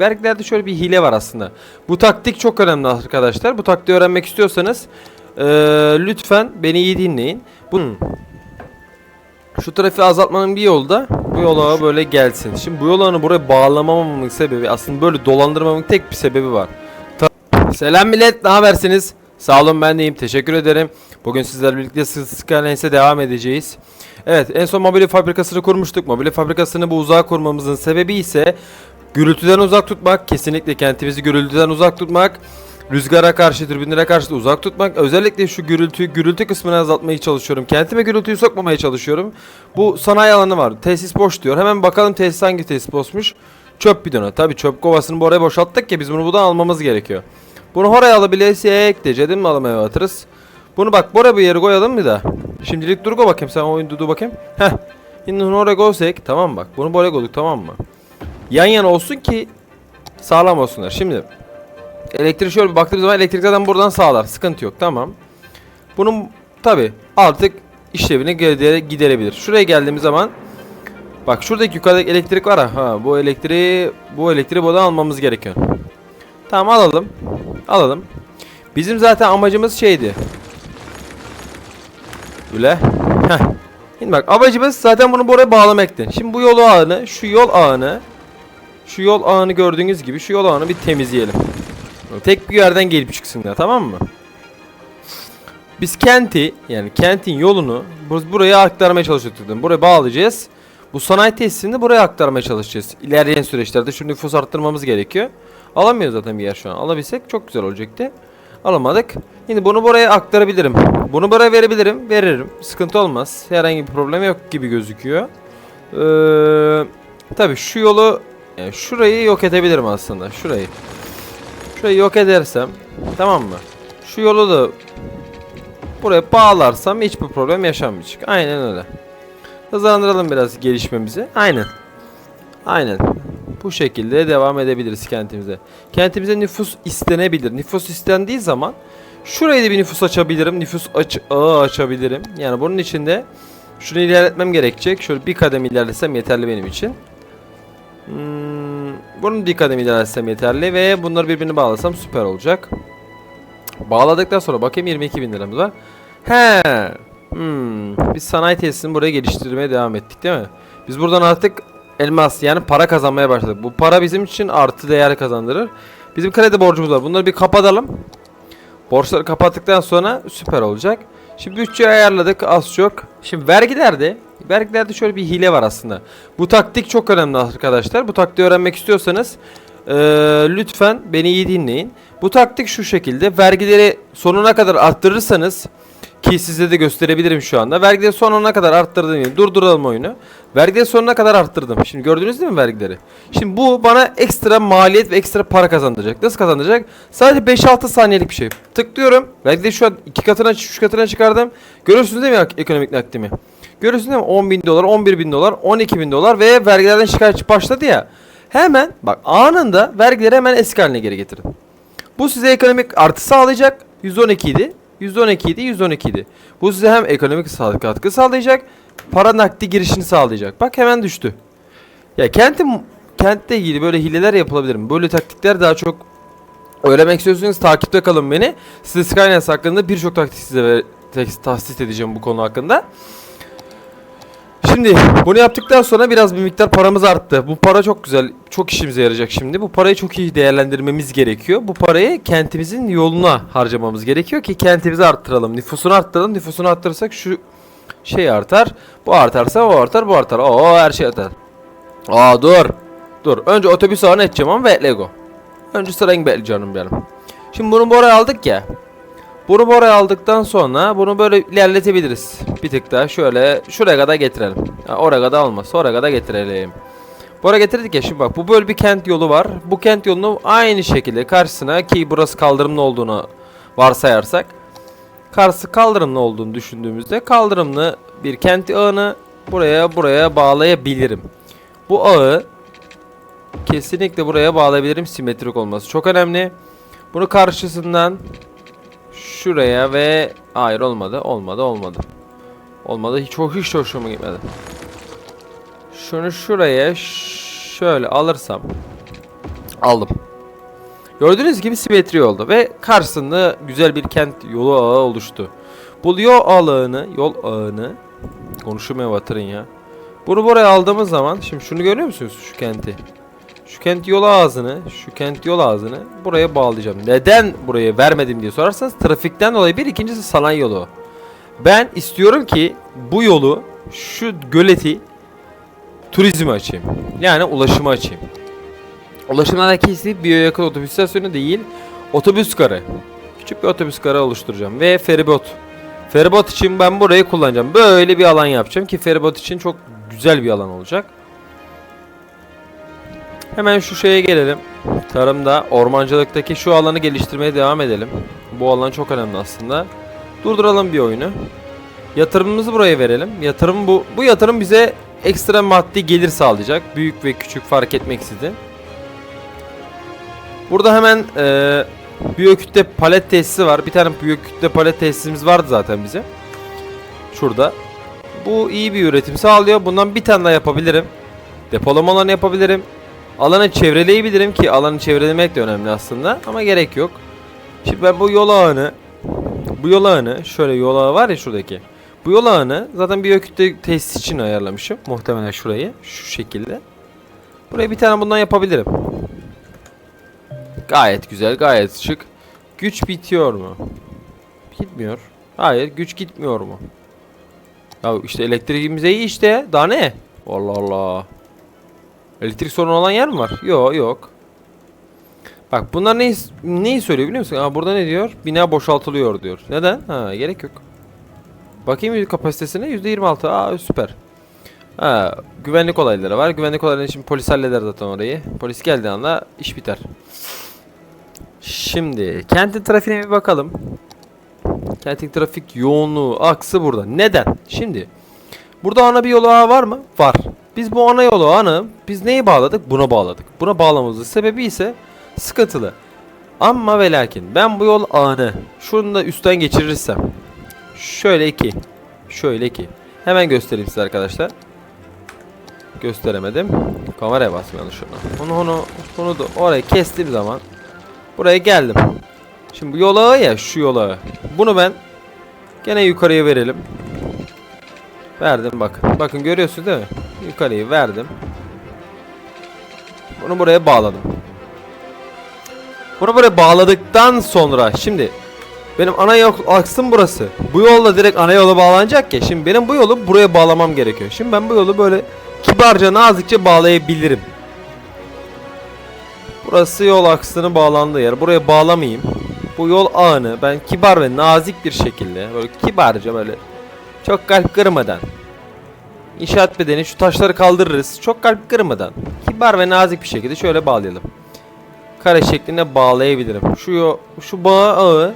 Vergilerde şöyle bir hile var aslında. Bu taktik çok önemli arkadaşlar. Bu taktiği öğrenmek istiyorsanız eee, lütfen beni iyi dinleyin. Bu şu trafiği azaltmanın bir yolu da bu yola böyle gelsin. Şimdi bu yolanı buraya bağlamamamın sebebi aslında böyle dolandırmamın tek bir sebebi var. Ta- Selam millet, ne habersiniz? Sağ olun ben deyim. Teşekkür ederim. Bugün sizlerle birlikte Skylines'e devam edeceğiz. Evet, en son mobilya fabrikasını kurmuştuk. Mobilya fabrikasını bu uzağa kurmamızın sebebi ise gürültüden uzak tutmak, kesinlikle kentimizi gürültüden uzak tutmak, rüzgara karşı, türbinlere karşı da uzak tutmak. Özellikle şu gürültü, gürültü kısmını azaltmaya çalışıyorum. Kentime gürültüyü sokmamaya çalışıyorum. Bu sanayi alanı var. Tesis boş diyor. Hemen bakalım tesis hangi tesis boşmuş. Çöp bidonu. Tabii çöp kovasını buraya boşalttık ya biz bunu buradan almamız gerekiyor. Bunu oraya alabilirsek de cedim mi alamaya batırız. Bunu bak buraya bir yere koyalım bir daha. Şimdilik dur go bakayım sen oyun dur bakayım. Heh. Şimdi bunu oraya koysak tamam bak. Bunu buraya koyduk tamam mı? Yan yana olsun ki sağlam olsunlar. Şimdi elektrik şöyle bir baktığımız zaman elektrik zaten buradan sağlar. Sıkıntı yok tamam. Bunun tabi artık işlevini gidere- giderebilir. Şuraya geldiğimiz zaman bak şuradaki yukarıdaki elektrik var ha. ha bu elektriği bu elektriği buradan almamız gerekiyor. Tamam alalım. Alalım. Bizim zaten amacımız şeydi. Öyle. Heh. Şimdi bak amacımız zaten bunu buraya bağlamaktı. Şimdi bu yol ağını, şu yol ağını, şu yol ağını gördüğünüz gibi şu yol ağını bir temizleyelim. Tek bir yerden gelip çıksınlar tamam mı? Biz kenti yani kentin yolunu bur- buraya aktarmaya çalışıyoruz. dedim. Buraya bağlayacağız. Bu sanayi tesisini buraya aktarmaya çalışacağız. İlerleyen süreçlerde şu nüfus arttırmamız gerekiyor. Alamıyoruz zaten bir yer şu an. Alabilsek çok güzel olacaktı. Alamadık. Şimdi bunu buraya aktarabilirim. Bunu buraya verebilirim. Veririm. Sıkıntı olmaz. Herhangi bir problem yok gibi gözüküyor. Ee, tabii şu yolu yani şurayı yok edebilirim aslında. Şurayı. Şurayı yok edersem tamam mı? Şu yolu da buraya bağlarsam hiçbir problem yaşanmayacak. Aynen öyle. Hızlandıralım biraz gelişmemizi. Aynen. Aynen. Bu şekilde devam edebiliriz kentimize. Kentimize nüfus istenebilir. Nüfus istendiği zaman şuraya da bir nüfus açabilirim. Nüfus aç ağı açabilirim. Yani bunun için de şunu ilerletmem gerekecek. Şöyle bir kadem ilerlesem yeterli benim için. Hmm, bunu kadem ilerletsem yeterli ve bunları birbirine bağlasam süper olacak. Bağladıktan sonra bakayım 22 bin liramız var. He. Hmm. Biz sanayi tesisini buraya geliştirmeye devam ettik değil mi? Biz buradan artık elmas yani para kazanmaya başladık. Bu para bizim için artı değer kazandırır. Bizim kredi borcumuz var. Bunları bir kapatalım. Borçları kapattıktan sonra süper olacak. Şimdi bütçeyi ayarladık az çok. Şimdi vergilerde vergilerde şöyle bir hile var aslında. Bu taktik çok önemli arkadaşlar. Bu taktiği öğrenmek istiyorsanız eee, lütfen beni iyi dinleyin. Bu taktik şu şekilde. Vergileri sonuna kadar arttırırsanız ki size de gösterebilirim şu anda. Vergileri sonuna kadar arttırdım. Durduralım oyunu. Vergileri sonuna kadar arttırdım. Şimdi gördünüz değil mi vergileri? Şimdi bu bana ekstra maliyet ve ekstra para kazandıracak. Nasıl kazandıracak? Sadece 5-6 saniyelik bir şey. Tıklıyorum. Vergileri şu an 2 katına 3 katına çıkardım. Görüyorsunuz değil mi ekonomik nakdimi? Görüyorsunuz değil mi? 10 bin dolar, 11 bin dolar, 12 bin dolar ve vergilerden şikayetçi başladı ya. Hemen bak anında vergileri hemen eski haline geri getirin. Bu size ekonomik artı sağlayacak. 112 idi. 112 idi, 112 idi. Bu size hem ekonomik sağlık katkı sağlayacak, para nakdi girişini sağlayacak. Bak hemen düştü. Ya kentin kentte ilgili böyle hileler yapılabilir mi? Böyle taktikler daha çok öğrenmek istiyorsanız takipte kalın beni. Size Skynet hakkında birçok taktik size ver- tahsis edeceğim bu konu hakkında. Şimdi bunu yaptıktan sonra biraz bir miktar paramız arttı. Bu para çok güzel, çok işimize yarayacak şimdi. Bu parayı çok iyi değerlendirmemiz gerekiyor. Bu parayı kentimizin yoluna harcamamız gerekiyor ki kentimizi arttıralım. Nüfusunu arttıralım. Nüfusunu arttırırsak şu şey artar. Bu artarsa o artar, bu artar. Oo her şey artar. Aa dur. Dur. Önce otobüs ağını edeceğim ama ve Lego. Önce sırayı bekle canım benim. Şimdi bunu buraya aldık ya. Bunu buraya aldıktan sonra bunu böyle ilerletebiliriz. Bir tık daha şöyle şuraya kadar getirelim. Ha, oraya kadar olmaz. Oraya kadar getirelim. Buraya getirdik ya şimdi bak bu böyle bir kent yolu var. Bu kent yolunu aynı şekilde karşısına ki burası kaldırımlı olduğunu varsayarsak karşısı kaldırımlı olduğunu düşündüğümüzde kaldırımlı bir kent ağını buraya buraya bağlayabilirim. Bu ağı kesinlikle buraya bağlayabilirim simetrik olması çok önemli. Bunu karşısından şuraya ve hayır olmadı olmadı olmadı olmadı hiç çok hiç hoşuma gitmedi şunu şuraya şöyle alırsam aldım. Gördüğünüz gibi simetri oldu ve karşısında güzel bir kent yolu ağı oluştu. Bu yol ağını, yol ağını konuşamıyor Vatır'ın ya. Bunu buraya aldığımız zaman şimdi şunu görüyor musunuz şu kenti? Şu kent yol ağzını, şu kent yol ağzını buraya bağlayacağım. Neden buraya vermedim diye sorarsanız trafikten dolayı bir ikincisi sanayi yolu. Ben istiyorum ki bu yolu şu göleti turizme açayım. Yani ulaşıma açayım. Ulaşımdan kesi bir yakın otobüs istasyonu değil, otobüs karı. Küçük bir otobüs karı oluşturacağım ve feribot. Feribot için ben burayı kullanacağım. Böyle bir alan yapacağım ki feribot için çok güzel bir alan olacak. Hemen şu şeye gelelim. Tarımda, ormancılıktaki şu alanı geliştirmeye devam edelim. Bu alan çok önemli aslında. Durduralım bir oyunu. Yatırımımızı buraya verelim. Yatırım bu. Bu yatırım bize ekstra maddi gelir sağlayacak. Büyük ve küçük fark etmeksizin. Burada hemen eee biyokütle palet tesisi var. Bir tane biyokütle palet tesisimiz vardı zaten bize. Şurada. Bu iyi bir üretim sağlıyor. Bundan bir tane daha yapabilirim. Depolama alanı yapabilirim. Alanı çevreleyebilirim ki alanı çevrelemek de önemli aslında ama gerek yok. Şimdi ben bu yol ağını bu yol ağını şöyle yol ağı var ya şuradaki. Bu yol ağını zaten biyokütle tesis için ayarlamışım. Muhtemelen şurayı şu şekilde. Buraya bir tane bundan yapabilirim. Gayet güzel, gayet şık. Güç bitiyor mu? Gitmiyor. Hayır, güç gitmiyor mu? Ya işte elektriğimiz iyi işte. Daha ne? Allah Allah. Elektrik sorunu olan yer mi var? Yok, yok. Bak bunlar neyi, neyi söylüyor biliyor musun? Aa, burada ne diyor? Bina boşaltılıyor diyor. Neden? Ha, gerek yok. Bakayım kapasitesine %26. Aa süper. Ha, güvenlik olayları var. Güvenlik olaylarını şimdi polis halleder zaten orayı. Polis geldiği anda iş biter. Şimdi kentin trafiğine bir bakalım. Kentin trafik yoğunluğu aksı burada. Neden? Şimdi burada ana bir yolu var mı? Var. Biz bu ana yolu ağını biz neyi bağladık? Buna bağladık. Buna bağlamamızın sebebi ise sıkıntılı. Ama ve lakin ben bu yol ağını şunu da üstten geçirirsem şöyle iki şöyle iki hemen göstereyim size arkadaşlar gösteremedim kameraya basmayalım şunu onu onu bunu da oraya kestiğim zaman buraya geldim şimdi bu yol ya şu yol bunu ben gene yukarıya verelim verdim bakın bakın görüyorsunuz değil mi yukarıyı verdim bunu buraya bağladım bunu buraya bağladıktan sonra şimdi benim ana yol aksım burası. Bu yolla direkt ana yola bağlanacak ya. Şimdi benim bu yolu buraya bağlamam gerekiyor. Şimdi ben bu yolu böyle kibarca nazikçe bağlayabilirim. Burası yol aksının bağlandığı yer. Buraya bağlamayayım. Bu yol ağını ben kibar ve nazik bir şekilde böyle kibarca böyle çok kalp kırmadan İnşaat bedeni şu taşları kaldırırız. Çok kalp kırmadan kibar ve nazik bir şekilde şöyle bağlayalım kare şeklinde bağlayabilirim. Şu şu bağ ağı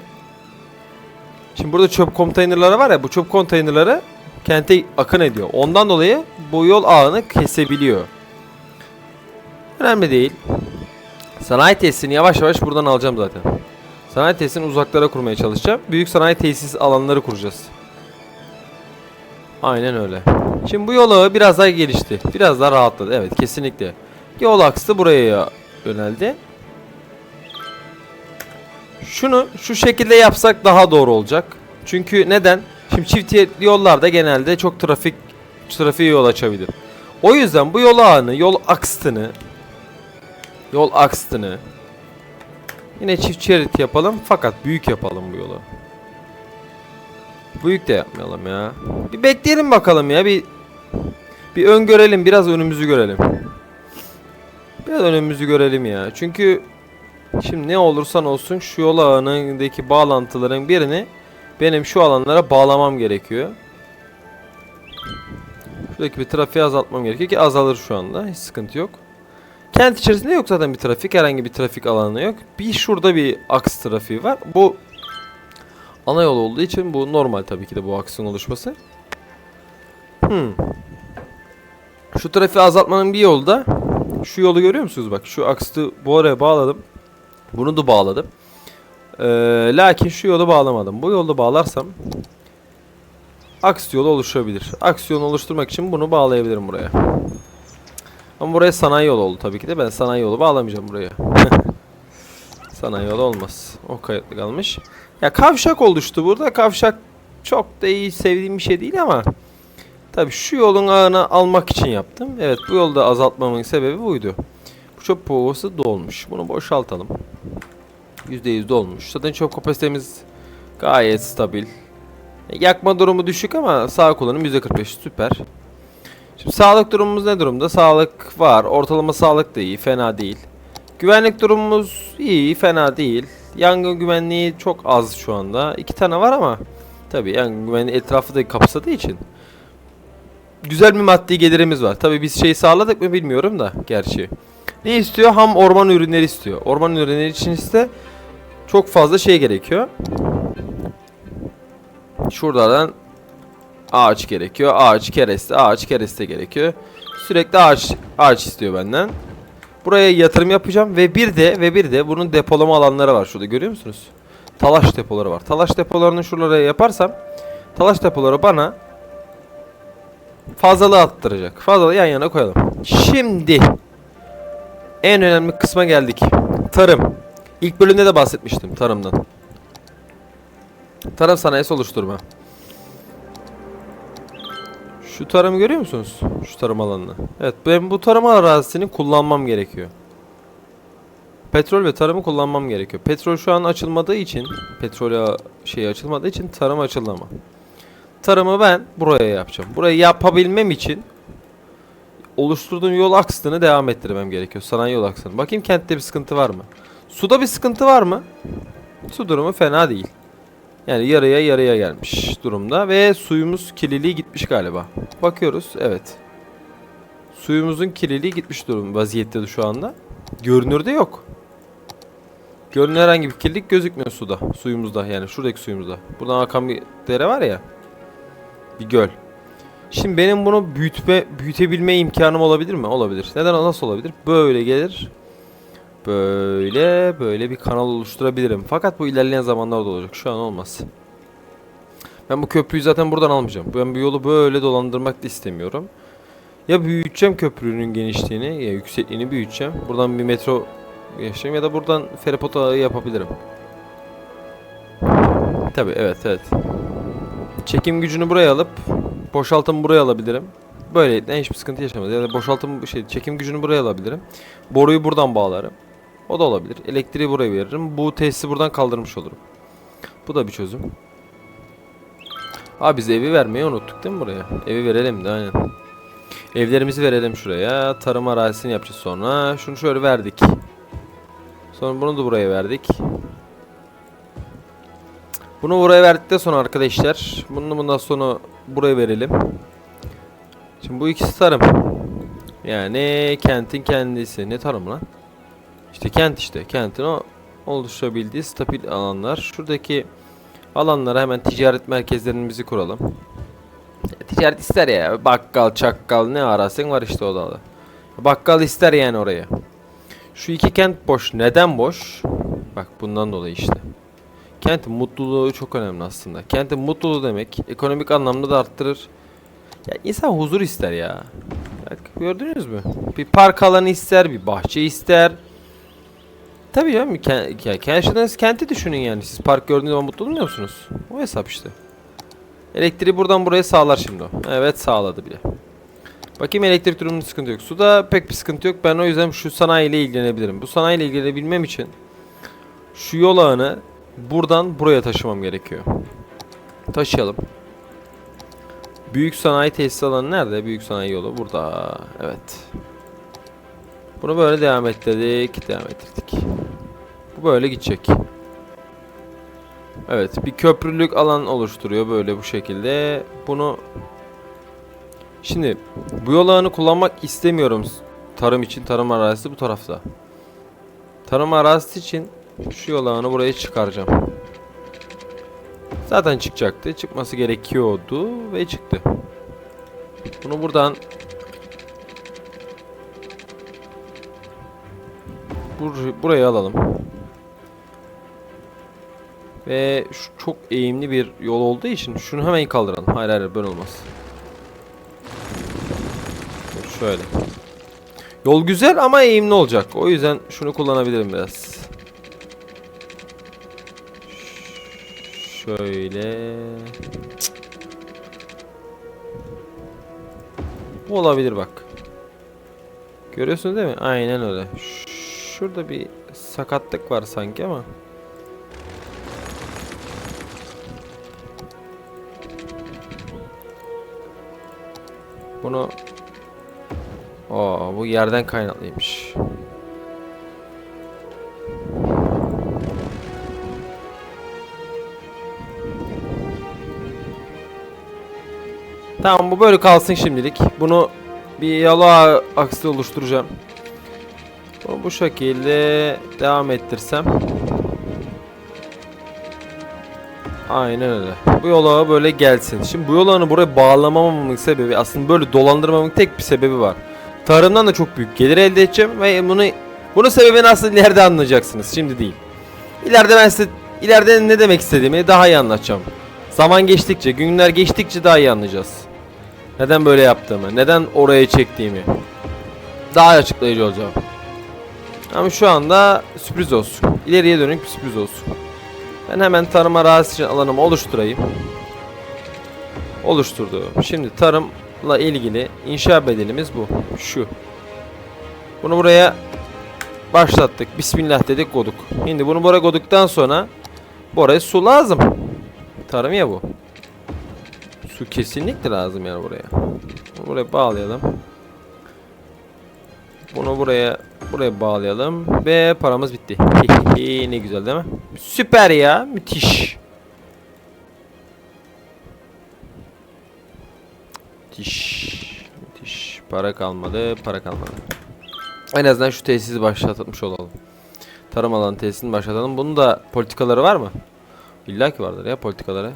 Şimdi burada çöp konteynerları var ya bu çöp konteynerları kente akın ediyor. Ondan dolayı bu yol ağını kesebiliyor. Önemli değil. Sanayi tesisini yavaş yavaş buradan alacağım zaten. Sanayi tesisini uzaklara kurmaya çalışacağım. Büyük sanayi tesis alanları kuracağız. Aynen öyle. Şimdi bu yol biraz daha gelişti. Biraz daha rahatladı. Evet kesinlikle. Yol aksı buraya yöneldi. Şunu şu şekilde yapsak daha doğru olacak. Çünkü neden? Şimdi çift yollarda genelde çok trafik trafiğe yol açabilir. O yüzden bu yol ağını, yol aksını yol aksını yine çift şerit yapalım fakat büyük yapalım bu yolu. Büyük de yapmayalım ya. Bir bekleyelim bakalım ya bir bir öngörelim biraz önümüzü görelim. Biraz önümüzü görelim ya. Çünkü Şimdi ne olursan olsun şu yol ağındaki bağlantıların birini benim şu alanlara bağlamam gerekiyor. Şuradaki bir trafiği azaltmam gerekiyor ki azalır şu anda. Hiç sıkıntı yok. Kent içerisinde yok zaten bir trafik. Herhangi bir trafik alanı yok. Bir şurada bir aks trafiği var. Bu ana yol olduğu için bu normal tabii ki de bu aksın oluşması. Hmm. Şu trafiği azaltmanın bir yolu da şu yolu görüyor musunuz? Bak şu aksı bu araya bağladım. Bunu da bağladım. Ee, lakin şu yolu bağlamadım. Bu yolu bağlarsam aks yolu oluşabilir. Aks yolu oluşturmak için bunu bağlayabilirim buraya. Ama buraya sanayi yolu oldu tabii ki de. Ben sanayi yolu bağlamayacağım buraya. sanayi yolu olmaz. O kayıtlı kalmış. Ya kavşak oluştu burada. Kavşak çok da iyi sevdiğim bir şey değil ama tabii şu yolun ağını almak için yaptım. Evet bu yolda azaltmamın sebebi buydu. Bu çöp kovası dolmuş. Bunu boşaltalım. %100 dolmuş. Zaten çöp kapasitemiz gayet stabil. E, Yakma durumu düşük ama sağ kullanım %45 süper. Şimdi sağlık durumumuz ne durumda? Sağlık var. Ortalama sağlık da iyi. Fena değil. Güvenlik durumumuz iyi. Fena değil. Yangın güvenliği çok az şu anda. İki tane var ama tabii yangın güvenliği etrafı da kapsadığı için güzel bir maddi gelirimiz var. Tabii biz şey sağladık mı bilmiyorum da gerçi. Ne istiyor? Ham orman ürünleri istiyor. Orman ürünleri için ise çok fazla şey gerekiyor. Şuradan ağaç gerekiyor. Ağaç kereste, ağaç kereste gerekiyor. Sürekli ağaç ağaç istiyor benden. Buraya yatırım yapacağım ve bir de ve bir de bunun depolama alanları var şurada görüyor musunuz? Talaş depoları var. Talaş depolarını şuralara yaparsam talaş depoları bana fazlalığı attıracak. Fazlalığı yan yana koyalım. Şimdi en önemli kısma geldik. Tarım. İlk bölümde de bahsetmiştim tarımdan. Tarım sanayisi oluşturma. Şu tarımı görüyor musunuz? Şu tarım alanını. Evet ben bu tarım arazisini kullanmam gerekiyor. Petrol ve tarımı kullanmam gerekiyor. Petrol şu an açılmadığı için, petrol şey açılmadığı için tarım açıldı ama. Tarımı ben buraya yapacağım. Burayı yapabilmem için oluşturduğum yol aksını devam ettirmem gerekiyor. Sanayi yol aksını. Bakayım kentte bir sıkıntı var mı? Suda bir sıkıntı var mı? Su durumu fena değil. Yani yarıya yarıya gelmiş durumda ve suyumuz kirliliği gitmiş galiba. Bakıyoruz evet. Suyumuzun kirliliği gitmiş durum vaziyette şu anda. Görünürde yok. Görünür herhangi bir kirlilik gözükmüyor suda. Suyumuzda yani şuradaki suyumuzda. Buradan akan bir dere var ya. Bir göl. Şimdi benim bunu büyütme, büyütebilme imkanım olabilir mi? Olabilir. Neden nasıl olabilir? Böyle gelir. Böyle böyle bir kanal oluşturabilirim. Fakat bu ilerleyen zamanlarda olacak. Şu an olmaz. Ben bu köprüyü zaten buradan almayacağım. Ben bu yolu böyle dolandırmak da istemiyorum. Ya büyüteceğim köprünün genişliğini ya yüksekliğini büyüteceğim. Buradan bir metro geçeceğim ya da buradan feribot yapabilirim. Tabi evet evet. Çekim gücünü buraya alıp boşaltımı buraya alabilirim. Böylelikle hiçbir sıkıntı yaşamaz. Ya da boşaltım şey çekim gücünü buraya alabilirim. Boruyu buradan bağlarım. O da olabilir. Elektriği buraya veririm. Bu tesisi buradan kaldırmış olurum. Bu da bir çözüm. Abi biz evi vermeyi unuttuk değil mi buraya? Evi verelim de aynen. Evlerimizi verelim şuraya. Tarım arazisini yapacağız sonra. Şunu şöyle verdik. Sonra bunu da buraya verdik. Bunu buraya verdikten sonra arkadaşlar. Bunu bundan sonra buraya verelim. Şimdi bu ikisi tarım. Yani kentin kendisi. Ne tarım lan? İşte kent işte. Kentin o oluşabildiği stabil alanlar. Şuradaki alanlara hemen ticaret merkezlerimizi kuralım. Ya, ticaret ister ya. Bakkal, çakkal ne arasın var işte o da. Bakkal ister yani oraya. Şu iki kent boş. Neden boş? Bak bundan dolayı işte. Kentin mutluluğu çok önemli aslında. Kentin mutluluğu demek ekonomik anlamda da arttırır. Ya insan huzur ister ya. Bak gördünüz mü? Bir park alanı ister, bir bahçe ister. Tabii ya, kent, ya yaşadığınız kenti düşünün yani. Siz park gördüğünüz zaman mutlu olmuyor musunuz? O hesap işte. Elektriği buradan buraya sağlar şimdi o. Evet sağladı bile. Bakayım elektrik durumunda sıkıntı yok. Suda pek bir sıkıntı yok. Ben o yüzden şu sanayiyle ilgilenebilirim. Bu sanayiyle ilgilenebilmem için şu yol ağını buradan buraya taşımam gerekiyor. Taşıyalım. Büyük sanayi tesis alanı nerede? Büyük sanayi yolu burada. Evet. Bunu böyle devam ettirdik. Devam ettirdik. Bu böyle gidecek. Evet. Bir köprülük alan oluşturuyor böyle bu şekilde. Bunu Şimdi bu yol ağını kullanmak istemiyorum. Tarım için tarım arazisi bu tarafta. Tarım arazisi için şu yol ağını buraya çıkaracağım. Zaten çıkacaktı. Çıkması gerekiyordu ve çıktı. Bunu buradan bur buraya alalım. Ve şu çok eğimli bir yol olduğu için şunu hemen kaldıralım. Hayır hayır böyle olmaz. Şöyle. Yol güzel ama eğimli olacak. O yüzden şunu kullanabilirim biraz. Şöyle. Bu olabilir bak. Görüyorsunuz değil mi? Aynen öyle. Şurada bir sakatlık var sanki ama. Bunu Aa bu yerden kaynaklıymış. Tamam bu böyle kalsın şimdilik. Bunu bir yala aksi oluşturacağım. Bu şekilde devam ettirsem. Aynen öyle. Bu yola böyle gelsin. Şimdi bu yolanı buraya bağlamamamın sebebi aslında böyle dolandırmamın tek bir sebebi var. Tarımdan da çok büyük gelir elde edeceğim ve bunu bunun sebebini aslında ileride anlayacaksınız. Şimdi değil. İleride ben size ileride ne demek istediğimi daha iyi anlatacağım. Zaman geçtikçe, günler geçtikçe daha iyi anlayacağız. Neden böyle yaptığımı, neden oraya çektiğimi daha açıklayıcı olacağım. Ama şu anda sürpriz olsun. İleriye dönük bir sürpriz olsun. Ben hemen tarım arazisi için alanımı oluşturayım. Oluşturdum. Şimdi tarımla ilgili inşa bedelimiz bu. Şu. Bunu buraya başlattık. Bismillah dedik koduk. Şimdi bunu buraya koduktan sonra buraya su lazım. Tarım ya bu. Su kesinlikle lazım yani buraya. Bunu buraya bağlayalım. Bunu buraya buraya bağlayalım ve paramız bitti. ne güzel değil mi? Süper ya, müthiş. Müthiş. Müthiş. Para kalmadı, para kalmadı. En azından şu tesisi başlatmış olalım. Tarım alanı tesisini başlatalım. Bunun da politikaları var mı? İlla ki vardır ya politikaları.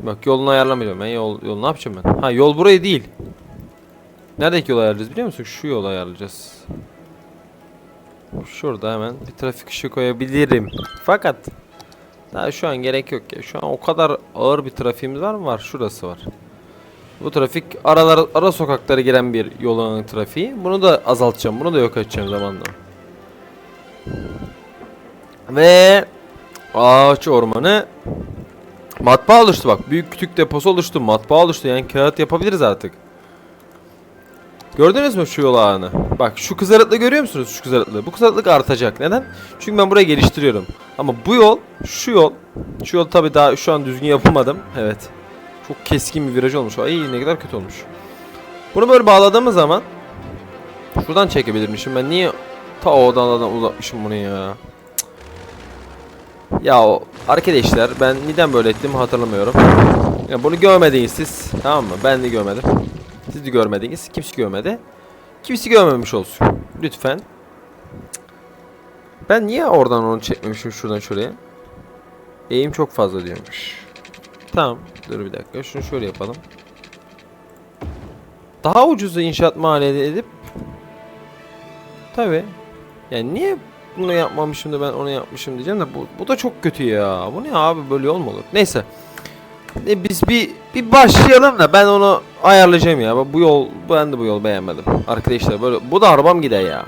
Bak yolunu ayarlamıyorum ben. Yol, yol ne yapacağım ben? Ha yol burayı değil. Neredeki yolu ayarlayacağız biliyor musun? Şu yolu ayarlayacağız. Şurada hemen bir trafik ışığı koyabilirim. Fakat daha şu an gerek yok ya. Şu an o kadar ağır bir trafiğimiz var mı? Var. Şurası var. Bu trafik aralar ara sokaklara giren bir yolun trafiği. Bunu da azaltacağım. Bunu da yok edeceğim zamanla. Ve ağaç ormanı matbaa oluştu bak. Büyük kütük deposu oluştu. Matbaa oluştu. Yani kağıt yapabiliriz artık. Gördünüz mü şu yol ağını? Bak şu kızarıklığı görüyor musunuz? Şu kızarıklığı. Bu kızarıklık artacak. Neden? Çünkü ben burayı geliştiriyorum. Ama bu yol, şu yol, şu yol tabii daha şu an düzgün yapamadım. Evet. Çok keskin bir viraj olmuş. Ay ne kadar kötü olmuş. Bunu böyle bağladığımız zaman şuradan çekebilirmişim. Ben niye ta odadan uzatmışım bunu ya? Ya o arkadaşlar ben neden böyle ettim hatırlamıyorum. Ya bunu görmediniz siz. Tamam mı? Ben de görmedim. Siz de görmediniz. Kimse görmedi. Kimse görmemiş olsun. Lütfen. Ben niye oradan onu çekmemişim şuradan şuraya? Eğim çok fazla diyormuş. Tamam. Dur bir dakika. Şunu şöyle yapalım. Daha ucuzu inşaat maliyeti edip Tabi. Yani niye bunu yapmamışım da ben onu yapmışım diyeceğim de bu, bu da çok kötü ya. Bu ne abi böyle olur? Neyse. E, biz bir bir başlayalım da ben onu ayarlayacağım ya. Bu yol ben de bu yol beğenmedim. Arkadaşlar böyle bu da arabam gider ya.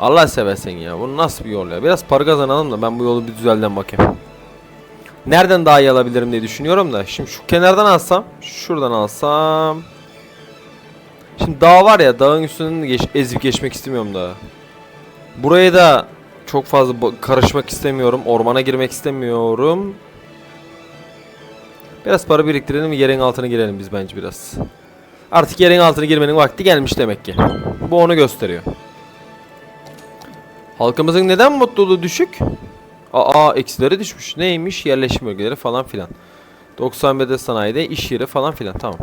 Allah seversen ya. Bu nasıl bir yol ya? Biraz para kazanalım da ben bu yolu bir düzelden bakayım. Nereden daha iyi alabilirim diye düşünüyorum da. Şimdi şu kenardan alsam, şuradan alsam. Şimdi dağ var ya, dağın üstünden geç, ezip geçmek istemiyorum daha. Buraya da çok fazla karışmak istemiyorum. Ormana girmek istemiyorum. Biraz para biriktirelim ve yerin altına girelim biz bence biraz. Artık yerin altına girmenin vakti gelmiş demek ki. Bu onu gösteriyor. Halkımızın neden mutluluğu düşük? Aa eksileri düşmüş. Neymiş? Yerleşim bölgeleri falan filan. 91'de sanayide iş yeri falan filan. Tamam.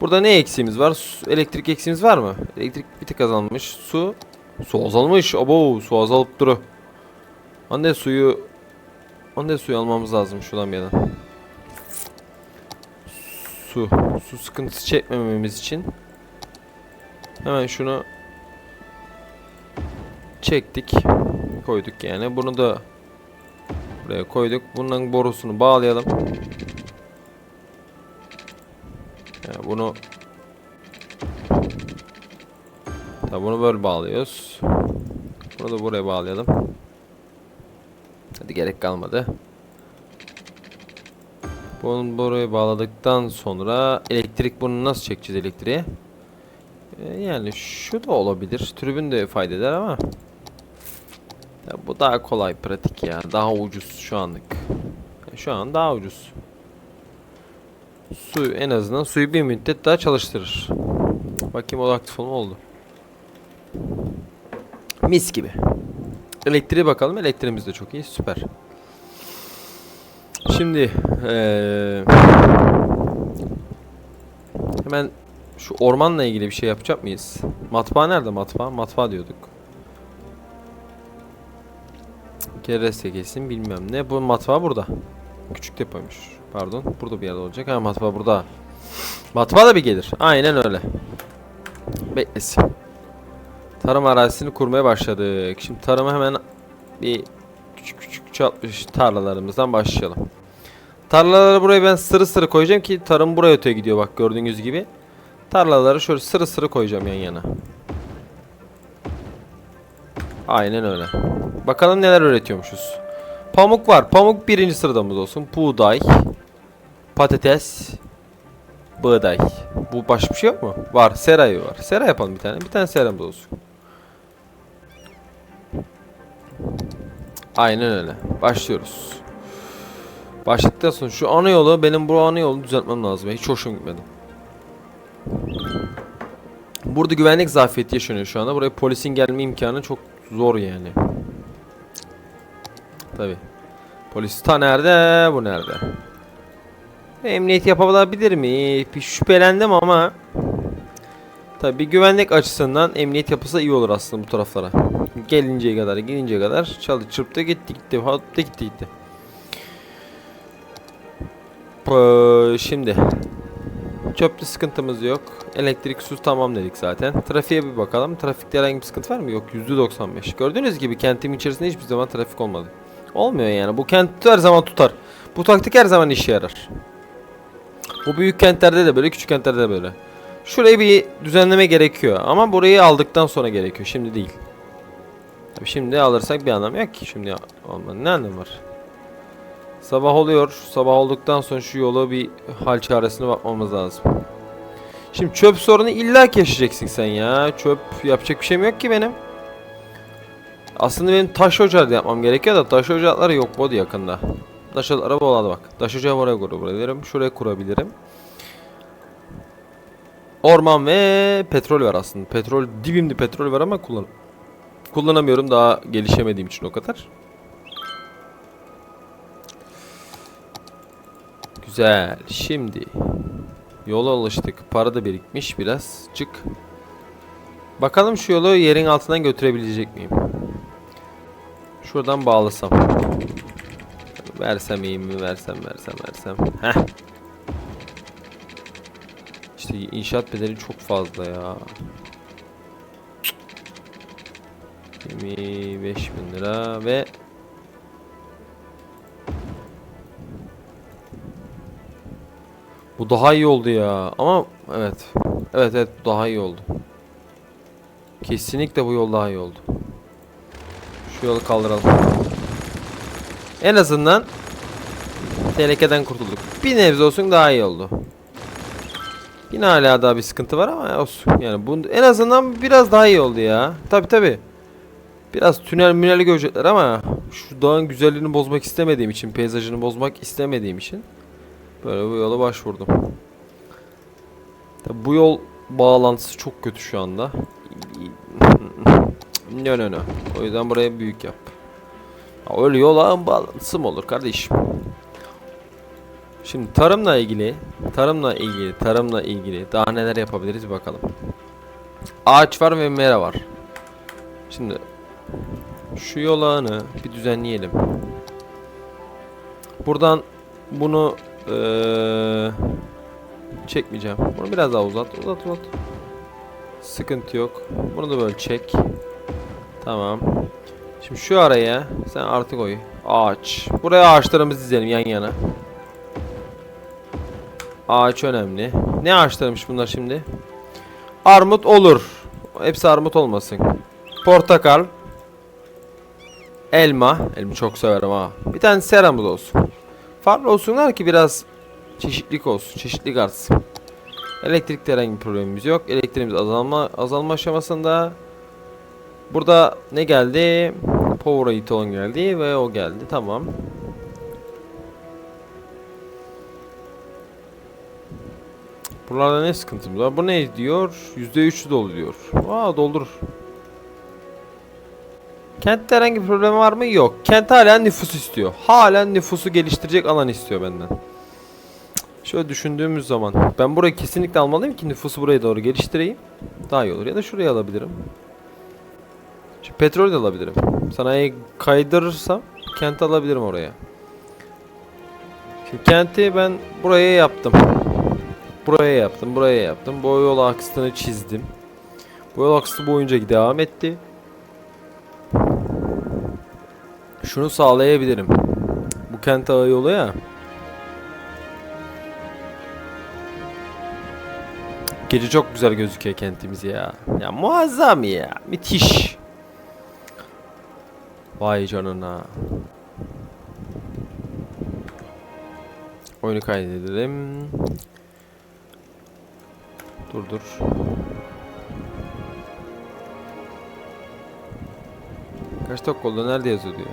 Burada ne eksiğimiz var? Su- elektrik eksiğimiz var mı? Elektrik bir tık azalmış. Su. Su azalmış. Abo su azalıp duru. Anne suyu Anne suyu almamız lazım şuradan bir yerden. Su. Su sıkıntısı çekmememiz için. Hemen şunu çektik. Koyduk yani. Bunu da buraya koyduk. Bunun borusunu bağlayalım. Yani bunu Tabi bunu böyle bağlıyoruz. Bunu da buraya bağlayalım. Hadi gerek kalmadı. Bunu buraya bağladıktan sonra elektrik bunu nasıl çekeceğiz elektriğe? Ee, yani şu da olabilir. Tribün de fayda eder ama. Ya bu daha kolay, pratik ya. Daha ucuz şu anlık. Şu an daha ucuz. Su en azından suyu bir müddet daha çalıştırır. Bakayım o aktif olma oldu. Mis gibi. Elektriğe bakalım. Elektriğimiz de çok iyi. Süper. Şimdi eee, hemen şu ormanla ilgili bir şey yapacak mıyız? Matbaa nerede matbaa? Matbaa diyorduk. Kereste kesin bilmem ne. Bu matbaa burada. Küçük depoymuş. Pardon. Burada bir yerde olacak. Ha matbaa burada. Matbaa da bir gelir. Aynen öyle. Beklesin. Tarım arazisini kurmaya başladık. Şimdi tarıma hemen bir küçük küçük çatmış tarlalarımızdan başlayalım. Tarlaları buraya ben sırı sırı koyacağım ki tarım buraya öteye gidiyor bak gördüğünüz gibi. Tarlaları şöyle sırı sırı koyacağım yan yana. Aynen öyle. Bakalım neler üretiyormuşuz. Pamuk var. Pamuk birinci sıradamız olsun. Buğday. Patates. Buğday. Bu başka bir şey yok mu? Var. Serayı var. Sera yapalım bir tane. Bir tane seramız olsun. Aynen öyle. Başlıyoruz. Başladıktan sonra şu ana yolu benim bu ana yolu düzeltmem lazım. Hiç hoşuma gitmedi. Burada güvenlik zafiyeti yaşanıyor şu anda. Buraya polisin gelme imkanı çok zor yani. Tabi. Polis ta nerede? Bu nerede? Emniyet yapabilir mi? Bir şüphelendim ama Tabi güvenlik açısından emniyet yapısı iyi olur aslında bu taraflara. Gelinceye kadar, gelinceye kadar çaldı çırptı gitti gitti hop da gitti gitti. Ee, Şimdi çöpte sıkıntımız yok. Elektrik su tamam dedik zaten. Trafiğe bir bakalım. Trafikte herhangi bir sıkıntı var mı? Yok %95. Gördüğünüz gibi kentimin içerisinde hiçbir zaman trafik olmadı. Olmuyor yani. Bu kent her zaman tutar. Bu taktik her zaman işe yarar. Bu büyük kentlerde de böyle, küçük kentlerde de böyle. Şurayı bir düzenleme gerekiyor ama burayı aldıktan sonra gerekiyor. Şimdi değil. Şimdi alırsak bir anlam yok ki. Şimdi olmanın ne anlamı var? Sabah oluyor. Sabah olduktan sonra şu yola bir hal çaresine bakmamız lazım. Şimdi çöp sorunu illa yaşayacaksın sen ya. Çöp yapacak bir şeyim yok ki benim. Aslında benim taş ocağı yapmam gerekiyor da taş ocakları yok bu yakında. Taş ocakları boladı bak. Taş ocağı oraya kurabilirim. Şuraya kurabilirim. Orman ve petrol var aslında. Petrol dibimde petrol var ama kullan kullanamıyorum daha gelişemediğim için o kadar. Güzel. Şimdi yola alıştık. Para da birikmiş biraz. Çık. Bakalım şu yolu yerin altından götürebilecek miyim? Şuradan bağlasam. Versem iyi mi? Versem versem versem. Heh. İşte inşaat bedeli çok fazla ya. 25 bin lira ve Bu daha iyi oldu ya. Ama evet. Evet evet bu daha iyi oldu. Kesinlikle bu yol daha iyi oldu. Şu yolu kaldıralım. En azından tehlikeden kurtulduk. Bir nebze olsun daha iyi oldu. Yine hala daha bir sıkıntı var ama olsun. Yani bu en azından biraz daha iyi oldu ya. Tabi tabi. Biraz tünel münel görecekler ama şu dağın güzelliğini bozmak istemediğim için, peyzajını bozmak istemediğim için böyle bu yola başvurdum. Tabi bu yol bağlantısı çok kötü şu anda. No no no. O yüzden buraya büyük yap. Ya öyle yola bağlantısı mı olur kardeşim? Şimdi tarımla ilgili, tarımla ilgili, tarımla ilgili daha neler yapabiliriz bakalım. Ağaç var ve mera var. Şimdi şu yol ağını bir düzenleyelim. Buradan bunu eee, çekmeyeceğim. Bunu biraz daha uzat, uzat, uzat. Sıkıntı yok. Bunu da böyle çek. Tamam. Şimdi şu araya sen artık koy. Ağaç. Buraya ağaçlarımızı dizelim yan yana. Ağaç önemli. Ne ağaçlarmış bunlar şimdi? Armut olur. hepsi armut olmasın. Portakal. Elma. Elma çok severim ha. Bir tane seramız olsun. Farklı olsunlar ki biraz çeşitlilik olsun. Çeşitlilik artsın. Elektrikte herhangi bir problemimiz yok. Elektriğimiz azalma azalma aşamasında. Burada ne geldi? Power Iton geldi ve o geldi. Tamam. Buralarda ne sıkıntımız var? Bu ne diyor? %3'ü dolu diyor. Aa doldurur. Kentte herhangi bir problem var mı? Yok. Kent hala nüfus istiyor. Halen nüfusu geliştirecek alan istiyor benden. Şöyle düşündüğümüz zaman ben burayı kesinlikle almalıyım ki nüfusu buraya doğru geliştireyim. Daha iyi olur. Ya da şuraya alabilirim. Şu petrol de alabilirim. Sanayi kaydırırsam kent alabilirim oraya. Şimdi kenti ben buraya yaptım. Buraya yaptım, buraya yaptım. Bu yol aksını çizdim. Bu yol aksı boyunca devam etti. Şunu sağlayabilirim. Bu kent ağı yolu ya. Gece çok güzel gözüküyor kentimiz ya. Ya muazzam ya. Müthiş. Vay canına. Oyunu kaydedelim. Dur dur. Kaç dakika oldu? Nerede yazıyordu ya?